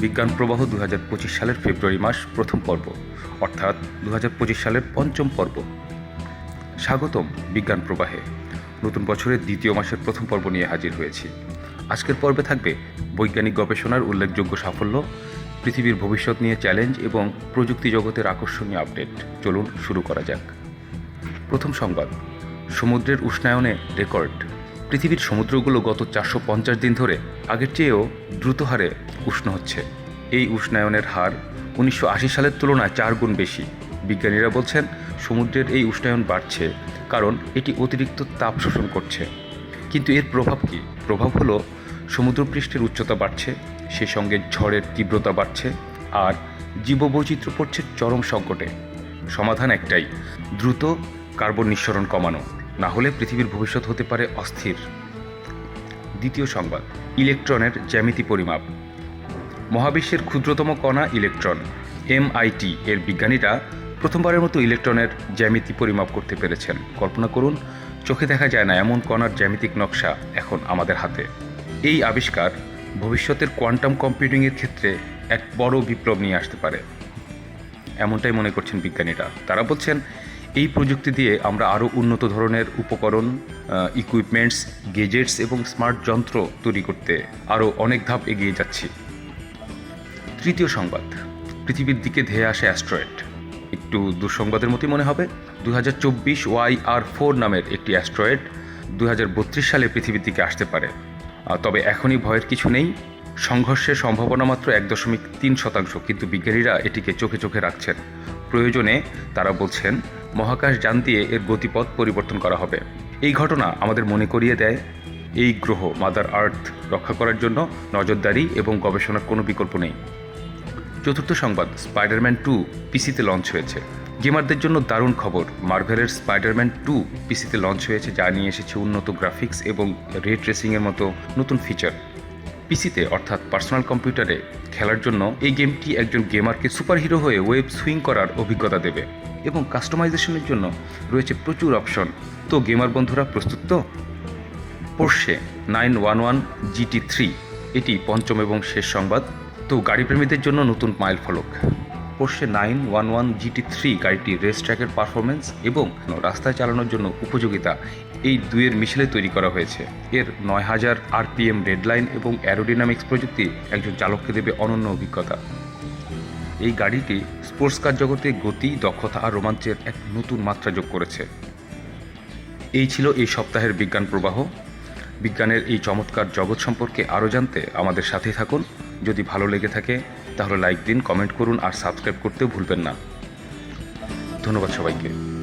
বিজ্ঞান প্রবাহ দু হাজার পঁচিশ সালের ফেব্রুয়ারি মাস প্রথম পর্ব, অর্থাৎ দু হাজার পঁচিশ সালের পঞ্চম পর্ব। স্বাগতম বিজ্ঞান প্রবাহে। নতুন বছরের দ্বিতীয় মাসের প্রথম পর্ব নিয়ে হাজির হয়েছি। আজকের পর্বে থাকবে বৈজ্ঞানিক গবেষণার উল্লেখযোগ্য সাফল্য, পৃথিবীর ভবিষ্যৎ নিয়ে চ্যালেঞ্জ এবং প্রযুক্তি জগতের আকর্ষণীয় আপডেট। চলুন শুরু করা যাক। প্রথম সংবাদ, সমুদ্রের উষ্ণায়নে রেকর্ড। পৃথিবীর সমুদ্রগুলো গত চারশো পঞ্চাশ দিন ধরে আগের চেয়েও দ্রুত হারে উষ্ণ হচ্ছে। এই উষ্ণায়নের হার উনিশশো আশি সালের তুলনায় চার গুণ বেশি। বিজ্ঞানীরা বলছেন, সমুদ্রের এই উষ্ণায়ন বাড়ছে কারণ এটি অতিরিক্ত তাপ শোষণ করছে। কিন্তু এর প্রভাব কী? প্রভাব হলো সমুদ্রপৃষ্ঠের উচ্চতা বাড়ছে, সে সঙ্গে ঝড়ের তীব্রতা বাড়ছে আর জীববৈচিত্র্য পড়ছে চরম সংকটে। সমাধান একটাই, দ্রুত কার্বন নিঃসরণ কমানো। না হলে পৃথিবীর ভবিষ্যৎ হতে পারে অস্থির। দ্বিতীয় সংবাদ, ইলেকট্রনের জ্যামিতি পরিমাপ। মহাবিশ্বের ক্ষুদ্রতম কণা ইলেকট্রন এমআইটি এর বিজ্ঞানীরা প্রথমবারের মতো ইলেকট্রনের জ্যামিতি পরিমাপ করতে পেরেছেন। কল্পনা করুন, চোখে দেখা যায় না এমন কণার জ্যামিতিক নকশা এখন আমাদের হাতে। এই আবিষ্কার ভবিষ্যতের কোয়ান্টাম কম্পিউটিংয়ের ক্ষেত্রে এক বড় বিপ্লব নিয়ে আসতে পারে। এমনটাই মনে করছেন বিজ্ঞানীরা। তারা বলছেন এই প্রযুক্তি দিয়ে আমরা আরও উন্নত ধরনের উপকরণ ইকুইপমেন্টস গেজেটস এবং স্মার্ট যন্ত্র তৈরি করতে আরও অনেক ধাপ এগিয়ে যাচ্ছি। তৃতীয় সংবাদ, পৃথিবীর দিকে ধেয়ে আসে অ্যাস্ট্রয়েড। একটু দুঃসংবাদের মতোই মনে হবে দু হাজার চব্বিশ ওয়াই আর ফোর নামের একটি অ্যাস্ট্রয়েড দু হাজার বত্রিশ সালে পৃথিবীর দিকে আসতে পারে। তবে এখনই ভয়ের কিছু নেই, সংঘর্ষের সম্ভাবনা মাত্র এক দশমিক তিন শতাংশ, কিন্তু বিজ্ঞানীরা এটিকে চোখে চোখে রাখছেন। প্রয়োজনে তারা বলছেন মহাকাশ যান দিয়ে এর গতিপথ পরিবর্তন করা হবে। এই ঘটনা আমাদের মনে করিয়ে দেয় এই গ্রহ মাদার আর্থ রক্ষা করার জন্য নজরদারি এবং গবেষণার কোনো বিকল্প নেই। চতুর্থ সংবাদ স্পাইডারম্যান টু পিসিতে লঞ্চ হয়েছে। গেমারদের জন্য দারুণ খবর মার্ভেলের স্পাইডারম্যান টু পিসিতে লঞ্চ হয়েছে, যা নিয়ে এসেছে উন্নত গ্রাফিক্স এবং রে ট্রেসিংয়ের মতো নতুন ফিচার পিসিতে অর্থাৎ পার্সোনাল কম্পিউটারে খেলার জন্য এই গেমটি একজন গেমারকে সুপারহিরো হয়ে ওয়েব সুইং করার অভিজ্ঞতা দেবে। এবং কাস্টমাইজেশনের জন্য রয়েছে প্রচুর অপশন। তো গেমার বন্ধুরা, প্রস্তুত তো? Porsche nine one one GT three এটি পঞ্চম এবং শেষ সংবাদ। তো গাড়িপ্রেমীদের জন্য নতুন মাইল ফলক। Porsche nine one one GT three গাড়িটি রেস ট্র্যাকের পারফরমেন্স এবং রাস্তায় চালানোর জন্য উপযোগিতা এই দুয়ের মিশেলে তৈরি করা হয়েছে। এর নয় হাজার আরপিএম রেডলাইন এবং অ্যারোডিনামিক্স প্রযুক্তি একজন চালককে দেবে অনন্য অভিজ্ঞতা। এই গাড়িটি স্পোর্টস কার জগতে গতি, দক্ষতা আর রোমাঞ্চের এক নতুন মাত্রা যোগ করেছে। এই ছিল এই সপ্তাহের বিজ্ঞান প্রবাহ। বিজ্ঞানের এই চমৎকার জগৎ সম্পর্কে আরও জানতে আমাদের সাথেই থাকুন। যদি ভালো লেগে থাকে, তাহলে লাইক দিন, কমেন্ট করুন আর সাবস্ক্রাইব করতেও ভুলবেন না। ধন্যবাদ সবাইকে।